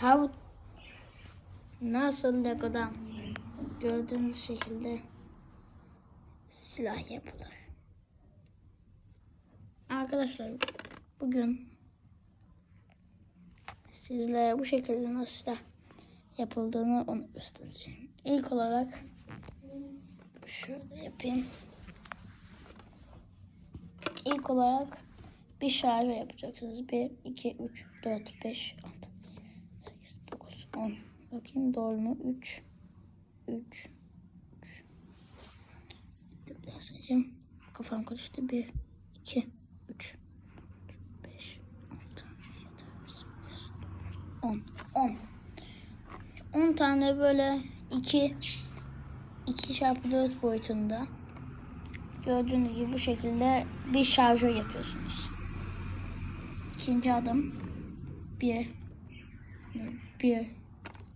Tavuk nasıl Lego'dan gördüğünüz şekilde silah yapılır. Arkadaşlar bugün sizlere bu şekilde nasıl silah yapıldığını onu göstereceğim. İlk olarak şöyle yapayım. İlk olarak bir şarj yapacaksınız. 1, 2, 3, 4, 5, 6, 8, 9, 10. Bakayım doğru mu? 3, 3, 3. Bir daha sayacağım. Kafam karıştı. 1, 2, 3, 5, 6, 7, 8, 10. 10. 10 tane böyle 2 2 çarpı 4 boyutunda gördüğünüz gibi bu şekilde bir şarjör yapıyorsunuz. İkinci adım 1 1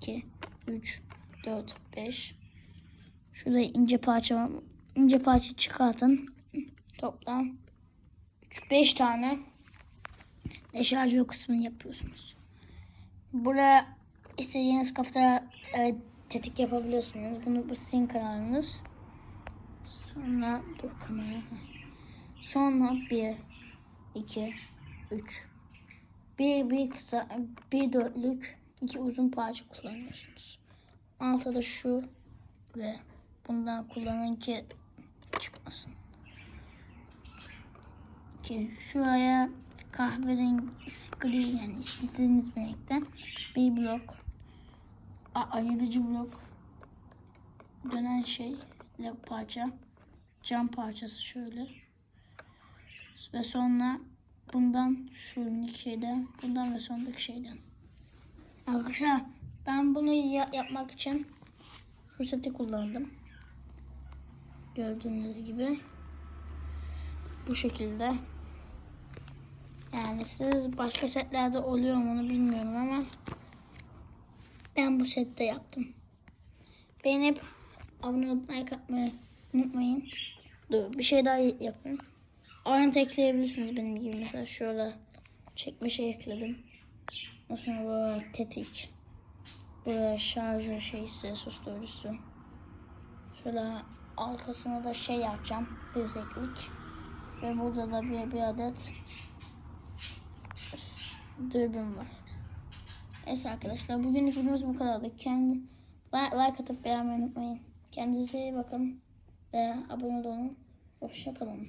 2 3 4 5 Şurada ince parça ince parça çıkartın. Toplam 5 tane deşarjör kısmını yapıyorsunuz. Buraya istediğiniz kafada e, tetik yapabiliyorsunuz. Bunu bu sizin kanalınız. Sonra dur kamera. Sonra bir, iki, üç. Bir, bir kısa, bir dörtlük, iki uzun parça kullanıyorsunuz. Altta da şu ve bundan kullanın ki çıkmasın. Ki şuraya kahverengi gri yani istediğiniz renkte bir blok a- ayırıcı blok dönen şey parça cam parçası şöyle ve sonra bundan şu şeyden bundan ve sondaki şeyden arkadaşlar ben bunu ya- yapmak için seti kullandım gördüğünüz gibi bu şekilde yani siz başka setlerde oluyor mu onu bilmiyorum ama ben bu sette yaptım. Beğenip abone olup like unutmayın. Dur bir şey daha yapayım. Ayrıntı ekleyebilirsiniz benim gibi. Mesela şöyle çekme şey ekledim. Ondan sonra böyle tetik. Buraya şarjör şeysi, susturucusu. Şöyle arkasına da şey yapacağım. Dizeklik. Ve burada da bir, bir adet dürbün var. Neyse arkadaşlar bugünlük videomuz bu kadardı. Kendi like atıp beğenmeyi unutmayın. Kendinize iyi bakın ve abone olun. Hoşçakalın.